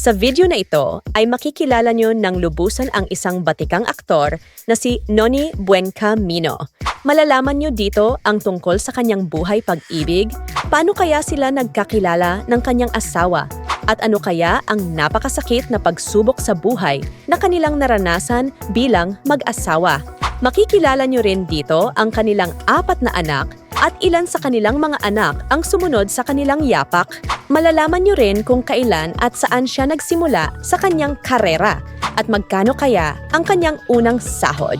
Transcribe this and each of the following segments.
Sa video na ito ay makikilala nyo ng lubusan ang isang batikang aktor na si Noni Buencamino. Malalaman nyo dito ang tungkol sa kanyang buhay pag-ibig, paano kaya sila nagkakilala ng kanyang asawa, at ano kaya ang napakasakit na pagsubok sa buhay na kanilang naranasan bilang mag-asawa. Makikilala nyo rin dito ang kanilang apat na anak at ilan sa kanilang mga anak ang sumunod sa kanilang yapak. Malalaman nyo rin kung kailan at saan siya nagsimula sa kanyang karera at magkano kaya ang kanyang unang sahod.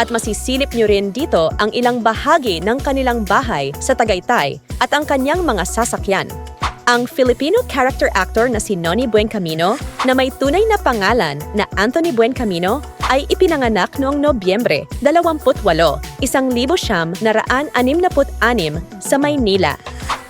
At masisilip nyo rin dito ang ilang bahagi ng kanilang bahay sa Tagaytay at ang kanyang mga sasakyan. Ang Filipino character actor na si Noni Buencamino na may tunay na pangalan na Anthony Buencamino ay ipinanganak noong Nobyembre 28, isang libo siyam na raan anim na put anim sa Maynila.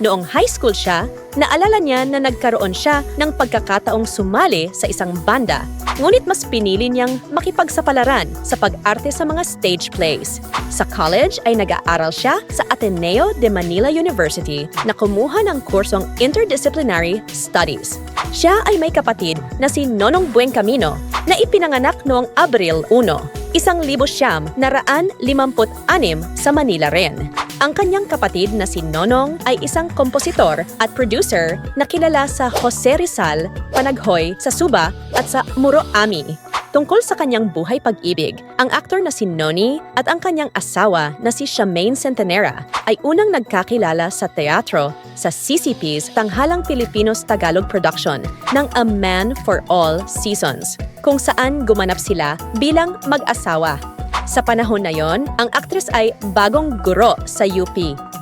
Noong high school siya, naalala niya na nagkaroon siya ng pagkakataong sumali sa isang banda. Ngunit mas pinili niyang makipagsapalaran sa pag-arte sa mga stage plays. Sa college ay nag-aaral siya sa Ateneo de Manila University na kumuha ng kursong Interdisciplinary Studies. Siya ay may kapatid na si Nonong Buencamino na ipinanganak noong Abril 1, isang libo siyam na raan limamput anim sa Manila rin. Ang kanyang kapatid na si Nonong ay isang kompositor at producer na kilala sa Jose Rizal, Panaghoy, sa Suba at sa Muro Ami. Tungkol sa kanyang buhay pag-ibig, ang aktor na si Noni at ang kanyang asawa na si Shamaine Centenera ay unang nagkakilala sa teatro sa CCP's Tanghalang Pilipinos Tagalog Production ng A Man for All Seasons, kung saan gumanap sila bilang mag-asawa sa panahon na yon, ang aktres ay bagong guro sa UP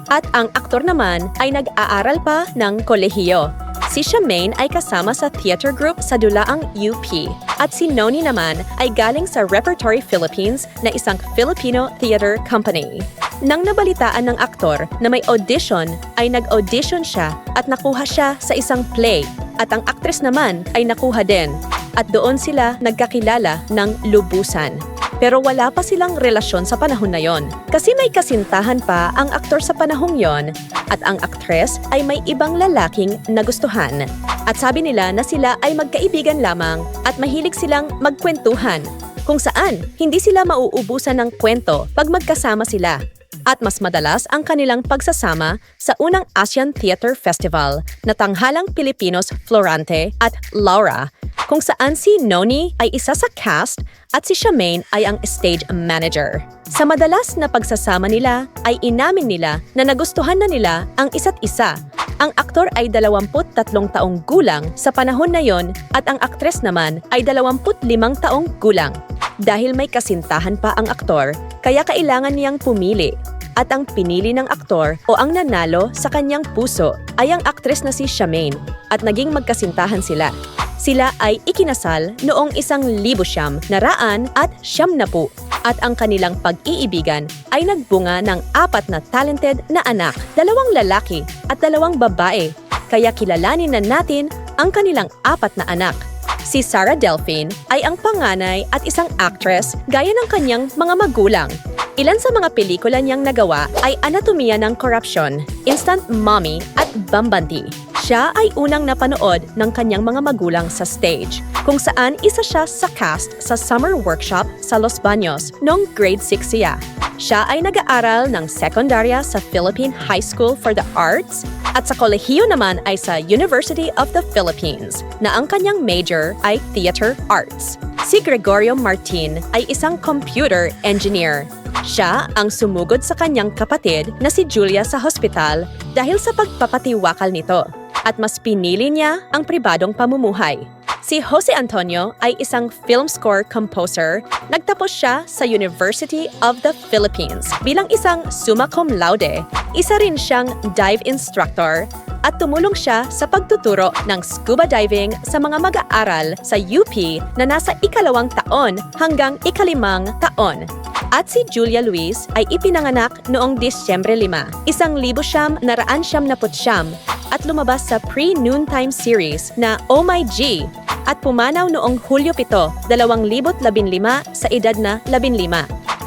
at ang aktor naman ay nag-aaral pa ng kolehiyo. Si Shamaine ay kasama sa theater group sa Dulaang UP at si Noni naman ay galing sa Repertory Philippines na isang Filipino theater company. Nang nabalitaan ng aktor na may audition, ay nag-audition siya at nakuha siya sa isang play at ang aktres naman ay nakuha din at doon sila nagkakilala ng lubusan. Pero wala pa silang relasyon sa panahon na yon. Kasi may kasintahan pa ang aktor sa panahong yon at ang aktres ay may ibang lalaking nagustuhan. At sabi nila na sila ay magkaibigan lamang at mahilig silang magkwentuhan kung saan hindi sila mauubusan ng kwento pag magkasama sila. At mas madalas ang kanilang pagsasama sa unang Asian Theater Festival na Tanghalang Pilipinos Florante at Laura kung saan si Noni ay isa sa cast at si Shamaine ay ang stage manager. Sa madalas na pagsasama nila ay inamin nila na nagustuhan na nila ang isa't isa. Ang aktor ay 23 taong gulang sa panahon na yon at ang aktres naman ay 25 taong gulang. Dahil may kasintahan pa ang aktor, kaya kailangan niyang pumili at ang pinili ng aktor o ang nanalo sa kanyang puso ay ang aktres na si Shamaine at naging magkasintahan sila. Sila ay ikinasal noong isang libo siyam na raan at siyam na po at ang kanilang pag-iibigan ay nagbunga ng apat na talented na anak, dalawang lalaki at dalawang babae. Kaya kilalanin na natin ang kanilang apat na anak. Si Sarah Delphine ay ang panganay at isang actress gaya ng kanyang mga magulang. Ilan sa mga pelikula niyang nagawa ay Anatomiya ng Korupsyon, Instant Mommy at Bambanti. Siya ay unang napanood ng kanyang mga magulang sa stage, kung saan isa siya sa cast sa summer workshop sa Los Baños noong grade 6 siya. Siya ay nag-aaral ng sekundarya sa Philippine High School for the Arts at sa kolehiyo naman ay sa University of the Philippines na ang kanyang major ay Theater Arts. Si Gregorio Martin ay isang computer engineer. Siya ang sumugod sa kanyang kapatid na si Julia sa hospital dahil sa pagpapatiwakal nito at mas pinili niya ang pribadong pamumuhay. Si Jose Antonio ay isang film score composer. Nagtapos siya sa University of the Philippines bilang isang summa cum laude. Isa rin siyang dive instructor at tumulong siya sa pagtuturo ng scuba diving sa mga mag-aaral sa UP na nasa ikalawang taon hanggang ikalimang taon. At si Julia Luis ay ipinanganak noong Disyembre 5, isang libo siyam na raan siyam na putsyam at lumabas sa pre-noontime series na Oh My G at pumanaw noong Hulyo 7, 2015 sa edad na 15.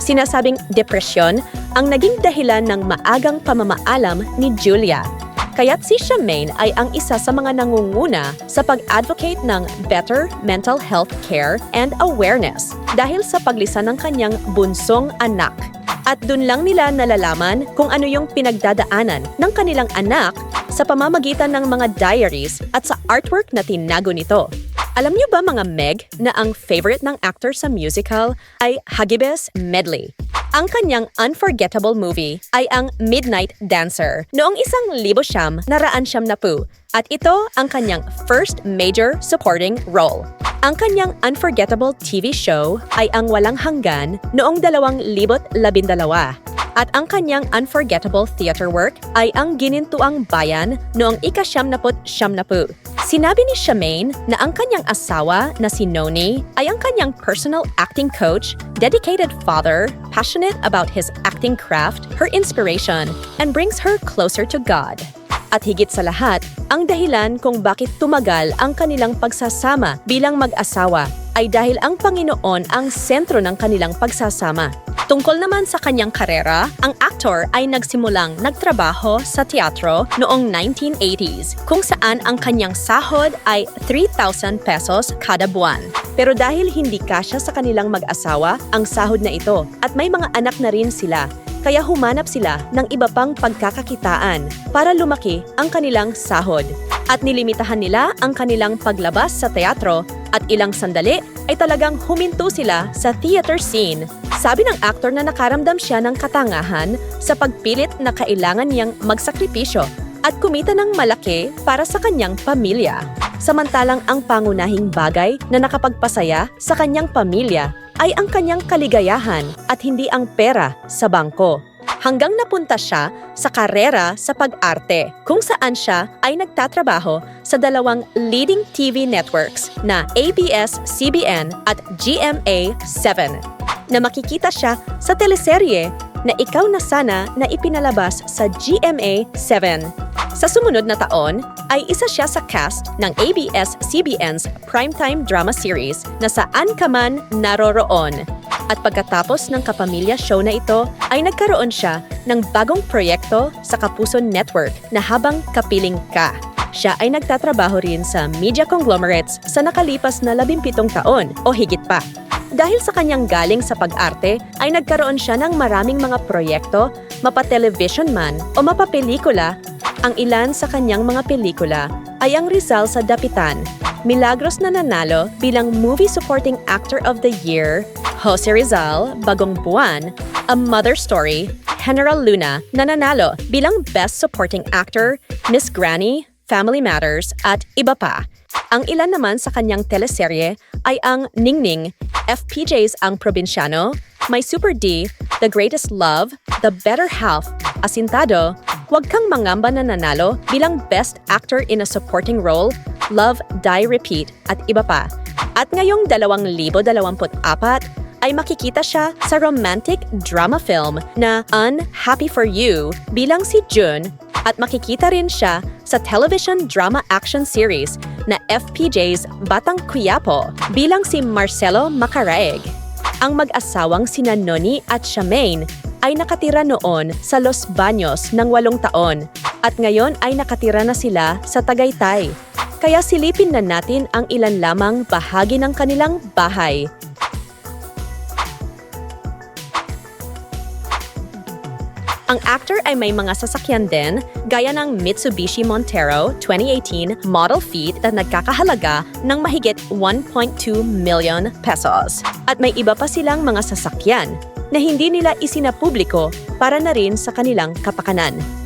Sinasabing depresyon ang naging dahilan ng maagang pamamaalam ni Julia. Kaya't si Charmaine ay ang isa sa mga nangunguna sa pag-advocate ng better mental health care and awareness dahil sa paglisan ng kanyang bunsong anak. At dun lang nila nalalaman kung ano yung pinagdadaanan ng kanilang anak sa pamamagitan ng mga diaries at sa artwork na tinago nito. Alam niyo ba mga Meg na ang favorite ng actor sa musical ay Hagibis Medley? Ang kanyang unforgettable movie ay ang Midnight Dancer noong isang libo siyam na raan siyam na po at ito ang kanyang first major supporting role. Ang kanyang unforgettable TV show ay ang Walang Hanggan noong 2012 at ang kanyang unforgettable theater work ay ang Ginintuang Bayan noong ikasyamnaput siyamnapu. Sinabi ni Charmaine na ang kanyang asawa na si Noni ay ang kanyang personal acting coach, dedicated father, passionate about his acting craft, her inspiration, and brings her closer to God. At higit sa lahat, ang dahilan kung bakit tumagal ang kanilang pagsasama bilang mag-asawa ay dahil ang Panginoon ang sentro ng kanilang pagsasama. Tungkol naman sa kanyang karera, ang aktor ay nagsimulang nagtrabaho sa teatro noong 1980s kung saan ang kanyang sahod ay 3,000 pesos kada buwan. Pero dahil hindi kasya sa kanilang mag-asawa ang sahod na ito at may mga anak na rin sila, kaya humanap sila ng iba pang pagkakakitaan para lumaki ang kanilang sahod. At nilimitahan nila ang kanilang paglabas sa teatro at ilang sandali ay talagang huminto sila sa theater scene. Sabi ng aktor na nakaramdam siya ng katangahan sa pagpilit na kailangan niyang magsakripisyo at kumita ng malaki para sa kanyang pamilya. Samantalang ang pangunahing bagay na nakapagpasaya sa kanyang pamilya ay ang kanyang kaligayahan at hindi ang pera sa bangko. Hanggang napunta siya sa karera sa pag-arte kung saan siya ay nagtatrabaho sa dalawang leading TV networks na ABS-CBN at GMA7 na makikita siya sa teleserye na Ikaw na Sana na ipinalabas sa GMA7. Sa sumunod na taon, ay isa siya sa cast ng ABS-CBN's primetime drama series na Saan Ka Man Naroroon. At pagkatapos ng Kapamilya show na ito, ay nagkaroon siya ng bagong proyekto sa Kapuso Network na Habang Kapiling Ka. Siya ay nagtatrabaho rin sa media conglomerates sa nakalipas na 17 taon o higit pa. Dahil sa kanyang galing sa pag-arte, ay nagkaroon siya ng maraming mga proyekto, mapa-television man o mapapelikula. Ang ilan sa kanyang mga pelikula ay ang Rizal sa Dapitan, Milagros na nanalo bilang Movie Supporting Actor of the Year, Jose Rizal, Bagong Buwan, A Mother Story, General Luna na nanalo bilang Best Supporting Actor, Miss Granny, Family Matters, at iba pa. Ang ilan naman sa kanyang teleserye ay ang Ningning, FPJ's Ang Probinsyano, My Super D, The Greatest Love, The Better Half, Asintado, Huwag Kang Mangamba na nanalo bilang Best Actor in a Supporting Role, Love, Die, Repeat, at iba pa. At ngayong 2024 ay makikita siya sa romantic drama film na Unhappy for You bilang si Jun at makikita rin siya sa television drama action series na FPJ's Batang Quiapo bilang si Marcelo Macaraeg. Ang mag-asawang sina Noni at Charmaine ay nakatira noon sa Los Baños ng walong taon at ngayon ay nakatira na sila sa Tagaytay. Kaya silipin na natin ang ilan lamang bahagi ng kanilang bahay. Ang actor ay may mga sasakyan din, gaya ng Mitsubishi Montero 2018 Model Feet na nagkakahalaga ng mahigit 1.2 million pesos. At may iba pa silang mga sasakyan na hindi nila isinapubliko para na rin sa kanilang kapakanan.